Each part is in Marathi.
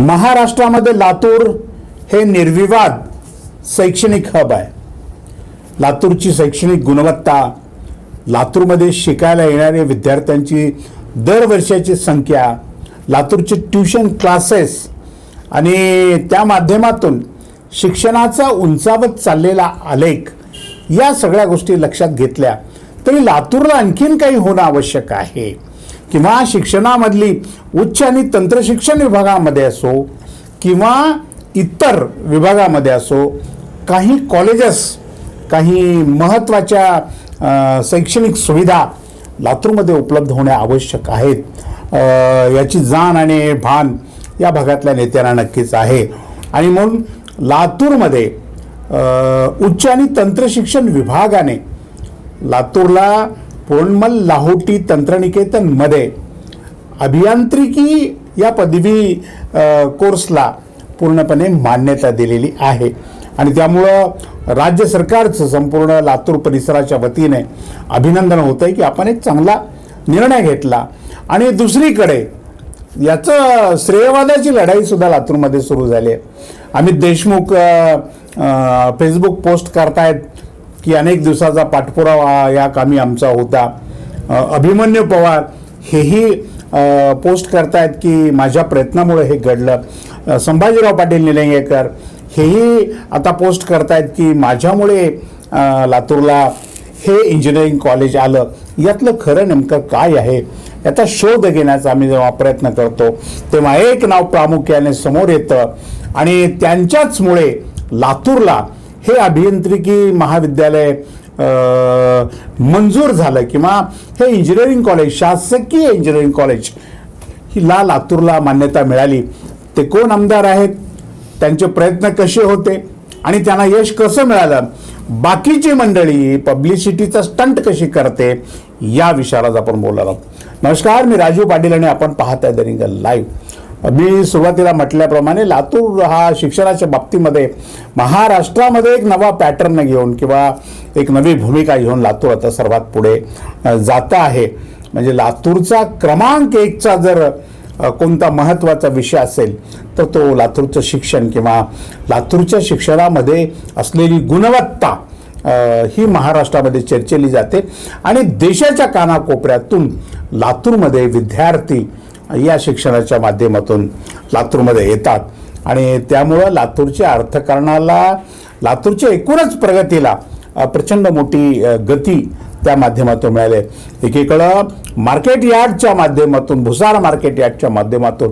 महाराष्ट्रामध्ये लातूर हे निर्विवाद शैक्षणिक हब आहे. लातूरची शैक्षणिक गुणवत्ता लातूरमध्ये शिकायला येणाऱ्या विद्यार्थ्यांची दरवर्षाची संख्या लातूरचे ट्युशन क्लासेस आणि त्या माध्यमातून शिक्षणाचा उंचावत चाललेला आलेख या सगळ्या गोष्टी लक्षात घेतल्या तरी लातूरला आणखीन काही होणं आवश्यक आहे. किंवा शिक्षणामधली उच्च आणि तंत्रशिक्षण विभागामध्ये असो किंवा इतर विभागामध्ये असो काही कॉलेजेस काही महत्त्वाच्या शैक्षणिक सुविधा लातूरमध्ये उपलब्ध होणे आवश्यक आहेत. याची जाण आणि भान या भागातल्या नेत्यांना नक्कीच आहे. आणि म्हणून लातूरमध्ये उच्च आणि तंत्रशिक्षण विभागाने लातूरला पोणमल लाहोटी तंत्रनिकेतनमध्ये अभियांत्रिकी या पदवी कोर्सला पूर्णपणे मान्यता दिलेली आहे. आणि त्यामुळं राज्य सरकारचं संपूर्ण लातूर परिसराच्या वतीने अभिनंदन होतं आहे की आपण एक चांगला निर्णय घेतला. आणि दुसरीकडे याचं श्रेयवादाची लढाईसुद्धा लातूरमध्ये सुरू झाली आहे. अमित देशमुख फेसबुक पोस्ट करतायत. की अनेक दिवसाचा पाठपुरावा या कामी आमचा होता. अभिमन्यू पवार हेही पोस्ट करतायत की माझ्या प्रयत्नामुळे हे घडलं. संभाजीराव पाटील निलंगेकर हेही आता पोस्ट करतायत की माझ्यामुळे लातूरला हे इंजिनिअरिंग कॉलेज आलं. यातलं खरं नेमकं काय आहे? याचा शोध घेण्याचा आम्ही जेव्हा प्रयत्न करतो तेव्हा एक नाव प्रामुख्याने समोर येतं आणि त्यांच्याचमुळे लातूरला हे अभियांत्रिकी महाविद्यालय मंजूर झालं किंवा हे इंजिनिअरिंग कॉलेज शासकीय इंजिनिअरिंग कॉलेज हिला लातूरला मान्यता मिळाली. ते कोण आमदार आहेत? त्यांचे प्रयत्न कसे होते? आणि त्यांना यश कसं मिळालं? बाकीची मंडळी पब्लिसिटीचा स्टंट कशी करते? या विषयावर आज आपण बोलणार आहोत. नमस्कार मी राजीव पाटील आणि आपण पाहत आहे दरिंग लाईव्ह मी सुरुवातीला म्हटल्याप्रमाणे लातूर हा शिक्षणाच्या बाबतीमध्ये महाराष्ट्रामध्ये एक नवा पॅटर्न घेऊन किंवा एक नवी भूमिका घेऊन लातूर आता सर्वात पुढे जातं जात आहे. म्हणजे लातूरचा क्रमांक एकचा जर कोणता महत्त्वाचा विषय असेल तर तो लातूरचं शिक्षण किंवा लातूरच्या शिक्षणामध्ये असलेली गुणवत्ता ही महाराष्ट्रामध्ये चर्चेली जाते. आणि देशाच्या कानाकोपऱ्यातून लातूरमध्ये विद्यार्थी या शिक्षणाच्या माध्यमातून लातूरमध्ये येतात. आणि त्यामुळं लातूरच्या अर्थकारणाला लातूरच्या एकूणच प्रगतीला प्रचंड मोठी गती त्या माध्यमातून मिळाले एकीकडं मार्केट यार्डच्या माध्यमातून भुसार मार्केट यार्डच्या माध्यमातून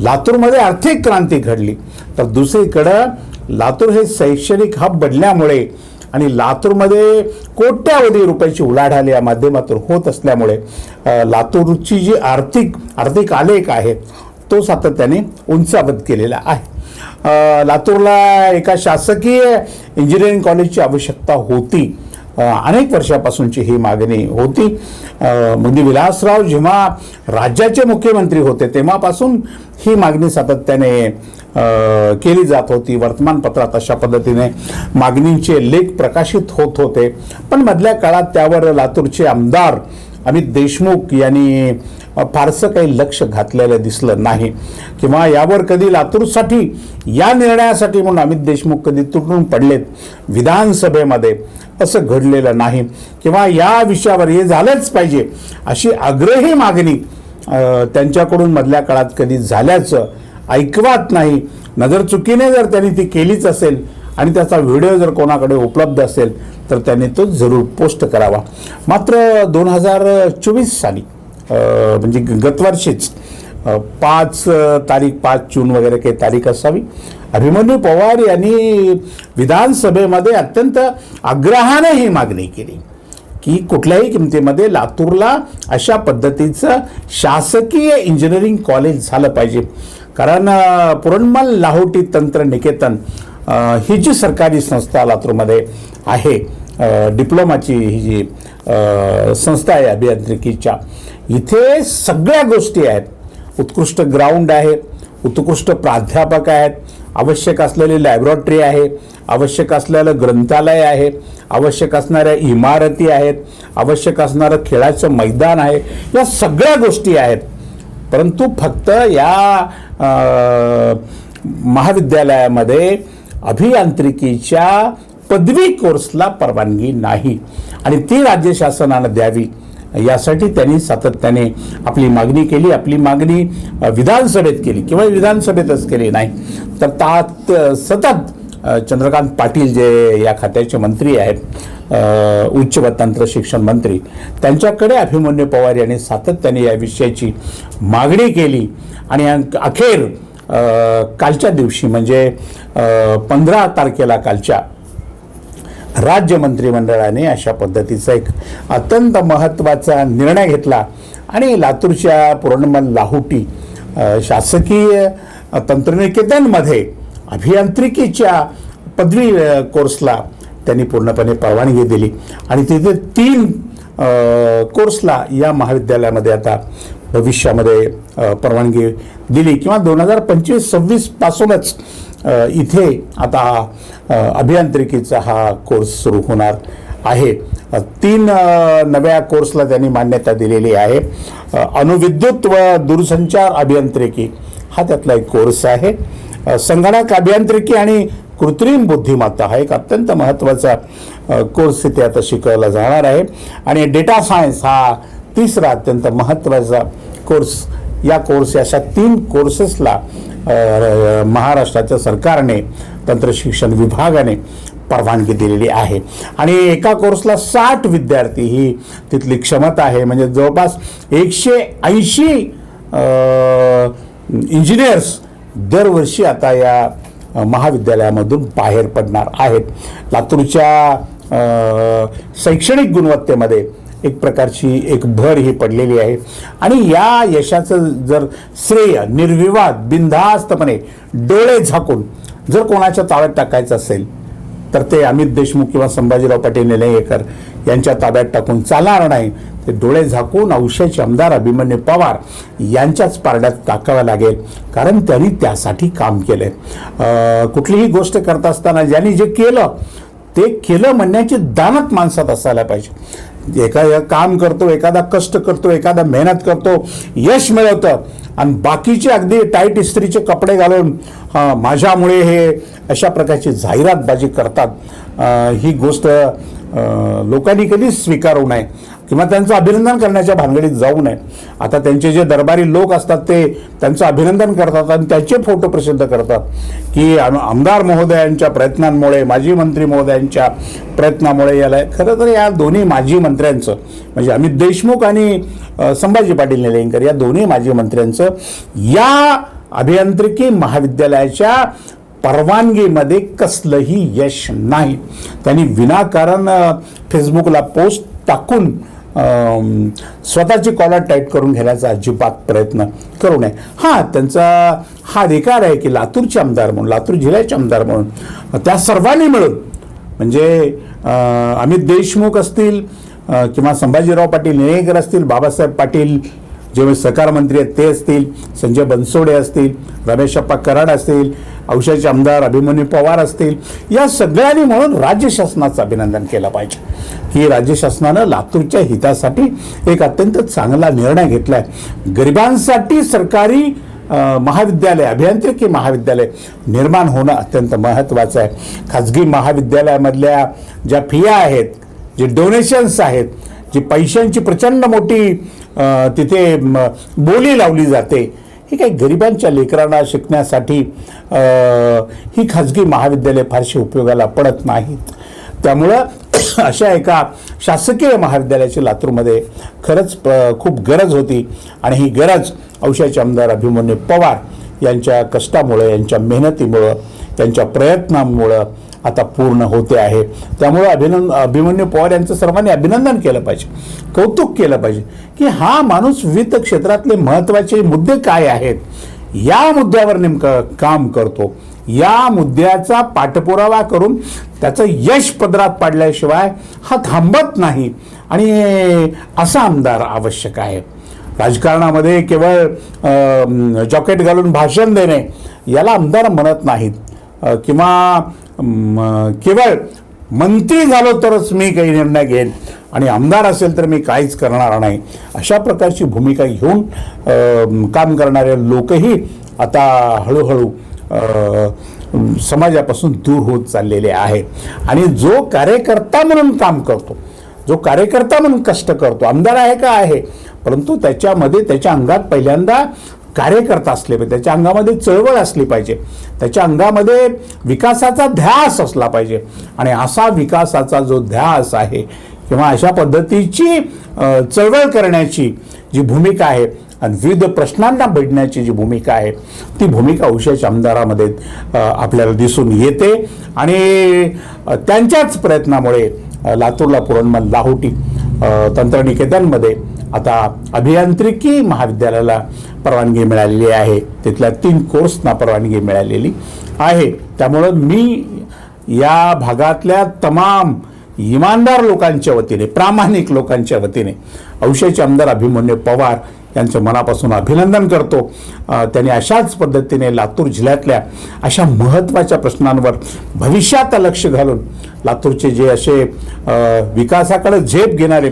लातूरमध्ये आर्थिक क्रांती घडली. तर दुसरीकडं लातूर हे शैक्षणिक हब बनल्यामुळे आणि लातूरमध्ये कोट्यावधी रुपयाची उलाढाल या माध्यमातून होत असल्यामुळे लातूरची जी आर्थिक आर्थिक आलेख आहे तो सातत्याने उंचावत केलेला आहे. लातूरला एका शासकीय इंजिनिअरिंग कॉलेजची आवश्यकता होती. अनेक वर्षापासूनची ही मागणी होती. म्हणजे विलासराव जेव्हा राज्याचे मुख्यमंत्री होते तेव्हापासून ही मागणी सातत्याने केली जात होती. वर्तमानपत्रात अशा पद्धतीने मागणींचे लेख प्रकाशित होत होते. पण मधल्या काळात त्यावर लातूरचे आमदार अमित देशमुख यांनी फारसं काही लक्ष घातलेलं दिसलं नाही. किंवा यावर कधी लातूरसाठी या निर्णयासाठी म्हणून अमित देशमुख कधी तुटून पडलेत विधानसभेमध्ये असं घडलेलं नाही. किंवा या विषयावर हे झालंच पाहिजे अशी आग्रही मागणी त्यांच्याकडून मधल्या काळात कधी झाल्याचं ऐकवात नाही. नजर चुकीने जर त्यांनी ती केलीच असेल आणि त्याचा व्हिडिओ जर कोणाकडे उपलब्ध असेल तर त्यांनी तो जरूर पोस्ट करावा. मात्र दोन हजार चोवीस साली म्हणजे गतवर्षीच पाच तारीख पाच जून वगैरे काही तारीख असावी. अभिमन्यू पवार यांनी विधानसभेमध्ये अत्यंत आग्रहाने ही मागणी केली की कुठल्याही किमतीमध्ये लातूरला अशा पद्धतीचं शासकीय इंजिनिअरिंग कॉलेज झालं पाहिजे. कारण पुरणमल लाहोटी तंत्र निकेतन ही जी सरकारी संस्था लातूरमध्ये आहे डिप्लोमाची ही जी संस्था आहे अभियांत्रिकीच्या इथे सगळ्या गोष्टी आहेत. उत्कृष्ट ग्राउंड आहे उत्कृष्ट प्राध्यापक आहेत आवश्यक असलेली लॅबॉरेटरी आहे आवश्यक असलेलं ग्रंथालय आहे आवश्यक असणाऱ्या इमारती आहेत आवश्यक असणारं खेळाचं मैदान आहे या सगळ्या गोष्टी आहेत. परंतु फक्त या महाविद्यालयामध्ये अभियांत्रिकीच्या पदवी कोर्सला परवानगी नाही. आणि ती राज्य शासनानं द्यावी. यासाठी त्यांनी सातत्याने आपली मागणी केली. आपली मागणी विधानसभेत केली. किंवा विधानसभेतच केली नाही तर तात सतत चंद्रकांत पाटील जे या खात्याचे मंत्री आहेत उच्च व तंत्र शिक्षण मंत्री त्यांच्याकडे अभिमन्यू पवार यांनी सातत्याने या विषयाची मागणी केली. आणि अखेर कालच्या दिवशी म्हणजे पंधरा तारखेला कालच्या राज्य मंत्रिमंडळाने अशा पद्धतीचा एक अत्यंत महत्त्वाचा निर्णय घेतला. आणि लातूरच्या पूर्णमल लाहोटी शासकीय तंत्रनिकेतनमध्ये अभियांत्रिकीच्या पदवी कोर्सला त्यांनी पूर्णपणे परवानगी दिली. आणि तिथे तीन कोर्सला या महाविद्यालयामध्ये आता भविष्यामध्ये परवानगी दिली. किंवा दोन हजार पंचवीस सव्वीसपासूनच इथे आता अभियांत्रिकीचा हा कोर्स सुरू होणार आहे. तीन नव्या कोर्सला त्यांनी मान्यता दिलेली आहे. अणुविद्युत व दूरसंचार अभियांत्रिकी हा त्यातला एक कोर्स आहे. संगणक अभियांत्रिकी आणि कृत्रिम बुद्धिमत्ता हा एक अत्यंत महत्त्वाचा कोर्स तिथे आता शिकवला जाणार आहे. आणि डेटा सायन्स हा तिसरा अत्यंत महत्त्वाचा कोर्स या कोर्स अशा तीन कोर्सेसला महाराष्ट्राच्या सरकारने तंत्रशिक्षण विभागाने परवानगी दिलेली आहे. आणि एका कोर्सला साठ विद्यार्थी ही तिथली क्षमता आहे. म्हणजे जवळपास एकशे ऐंशी इंजिनियर्स दरवर्षी आता या महाविद्यालयामधून बाहेर पडणार आहेत. लातूरच्या शैक्षणिक गुणवत्तेमध्ये एक प्रकारची एक भर ही पडलेली आहे. आणि या यशाचं जर श्रेय निर्विवाद बिनधास्तपणे डोळे झाकून जर कोणाच्या ताब्यात टाकायचं असेल तर ते अमित देशमुख किंवा संभाजीराव पाटील निलंगेकर यांच्या ताब्यात टाकून चालणार नाही. ते डोळे झाकून औषधचे आमदार अभिमन्यू पवार यांच्याच पारड्यात टाकावं लागेल कारण त्यांनी त्यासाठी काम केलं आहे कुठलीही गोष्ट करत असताना ज्यांनी जे केलं ते केलं म्हणण्याची दानत माणसात असायला पाहिजे. एका काम करतो एखादा कष्ट करतो एखादा मेहनत करतो यश मिळवतं. आणि बाकीचे अगदी टाईट इस्त्रीचे कपडे घालून माझ्यामुळे हे अशा प्रकारची जाहिरातबाजी करतात. ही गोष्ट लोकांनी कधीच स्वीकारू नये. किंवा त्यांचं अभिनंदन करण्याच्या भानगडीत जाऊ नये. आता त्यांचे जे दरबारी लोक असतात ते त्यांचं अभिनंदन करतात आणि त्याचे फोटो प्रसिद्ध करतात की आमदार महोदयांच्या प्रयत्नांमुळे माजी मंत्री महोदयांच्या प्रयत्नामुळे याला खरं तर या दोन्ही माजी मंत्र्यांचं म्हणजे अमित देशमुख आणि संभाजी पाटील निलंगकर या दोन्ही माजी मंत्र्यांचं या अभियांत्रिकी महाविद्यालयाच्या परवानगीमध्ये कसलंही यश नाही. त्यांनी विनाकारण फेसबुकला पोस्ट टाकून स्वतःची कॉलर टाईट करून घेण्याचा अजिबात प्रयत्न करू नये. हां त्यांचा हा अधिकार आहे की लातूरचे आमदार म्हणून लातूर जिल्ह्याचे आमदार म्हणून त्या सर्वांनी मिळून म्हणजे अमित देशमुख असतील किंवा संभाजीराव पाटील निळेकर असतील बाबासाहेब पाटील जेव्हा सहकार मंत्री आहेत ते असतील संजय बनसोडे असतील रमेशप्पा कराड असतील औषधचे आमदार अभिमन्यू पवार असतील या सगळ्यांनी म्हणून राज्य शासनाचं अभिनंदन केलं पाहिजे. की राज्य शासनानं लातूरच्या हितासाठी एक अत्यंत चांगला निर्णय घेतला आहे गरिबांसाठी सरकारी महाविद्यालय अभियांत्रिकी महाविद्यालय निर्माण होणं अत्यंत महत्त्वाचं आहे. खाजगी महाविद्यालयामधल्या ज्या फिया आहेत जे डोनेशन्स आहेत जी पैशांची प्रचंड मोठी तिथे बोली लावली जाते. ही काही गरिबांच्या लेकरांना शिकण्यासाठी ही खाजगी महाविद्यालय फारशी उपयोगाला पडत नाहीत. त्यामुळं अशा एका शासकीय महाविद्यालयाची लातूरमध्ये खरंच प- खूप गरज होती. आणि ही गरज औषधाचे आमदार अभिमन्यू पवार यांच्या कष्टामुळं यांच्या मेहनतीमुळं त्यांच्या प्रयत्नांमुळं आता पूर्ण होते आहे. त्यामुळे अभिनंद अभिमन्यू पवार यांचं सर्वांनी अभिनंदन केलं पाहिजे. कौतुक केलं पाहिजे की हा माणूस विविध क्षेत्रातले महत्त्वाचे मुद्दे काय आहेत या मुद्द्यावर नेमकं काम करतो. या मुद्द्याचा पाठपुरावा करून त्याचं यश पदरात पाडल्याशिवाय हा थांबत नाही. आणि असा आमदार आवश्यक आहे. राजकारणामध्ये केवळ जॉकेट घालून भाषण देणे याला आमदार म्हणत नाहीत. किंवा केवळ मंत्री झालो तरच मी काही निर्णय घेईन. आणि आमदार असेल तर मी काहीच करणार नाही. अशा प्रकारची भूमिका घेऊन काम करणारे लोकही आता हळूहळू समाजापासून दूर होत चाललेले आहे. आणि जो कार्यकर्ता म्हणून काम करतो जो कार्यकर्ता म्हणून कष्ट करतो आमदार आहे का आहे परंतु त्याच्यामध्ये त्याच्या अंगात पहिल्यांदा कार्यकर्ता असले पाहिजे त्याच्या अंगामध्ये चळवळ असली पाहिजे त्याच्या अंगामध्ये विकासाचा ध्यास असला पाहिजे. आणि असा विकासाचा जो ध्यास आहे किंवा अशा पद्धतीची चळवळ करण्याची जी भूमिका आहे आणि विविध प्रश्नांना भेटण्याची जी भूमिका आहे ती भूमिका औषध आमदारामध्ये आपल्याला दिसून येते. आणि त्यांच्याच प्रयत्नामुळे लातूरला पुरणमल लाहोटी तंत्रनिकेतनमध्ये. आता अभियांत्रिकी महाविद्यालयाला परवानगी मिळालेली आहे. तिथल्या तीन कोर्सना परवानगी मिळालेली आहे. त्यामुळं मी या भागातल्या तमाम इमानदार लोकांच्या वतीने प्रामाणिक लोकांच्या वतीने औषधचे आमदार अभिमन्यू पवार यांचं मनापासून अभिनंदन करतो. त्यांनी अशाच पद्धतीने लातूर जिल्ह्यातल्या अशा महत्त्वाच्या प्रश्नांवर भविष्यात लक्ष घालून लातूरचे जे असे विकासाकडे झेप घेणारे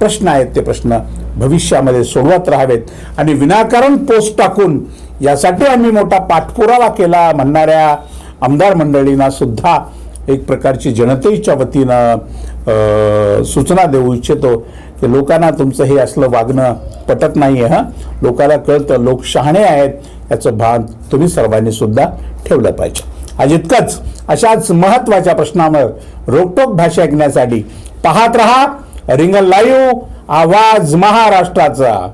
प्रश्न आहेत ते प्रश्न भविष्यामध्ये सोडवत राहावेत. आणि विनाकारण पोस्ट टाकून यासाठी आम्ही मोठा पाठपुरावा केला म्हणणाऱ्या आमदार मंडळींना सुद्धा एक प्रकारची जनतेच्या वतीनं सूचना देऊ इच्छितो. की लोकांना तुमचं हे असलं वागणं पटत नाही आहे हां? लोकांना कळतं लोक शहाणे आहेत याचं भान तुम्ही सर्वांनी सुद्धा ठेवलं पाहिजे. आज इतकंच. अशाच महत्त्वाच्या प्रश्नावर रोकटोक भाषा ऐकण्यासाठी पाहत रहा रिंगल लाईव्ह आवाज महाराष्ट्राचा.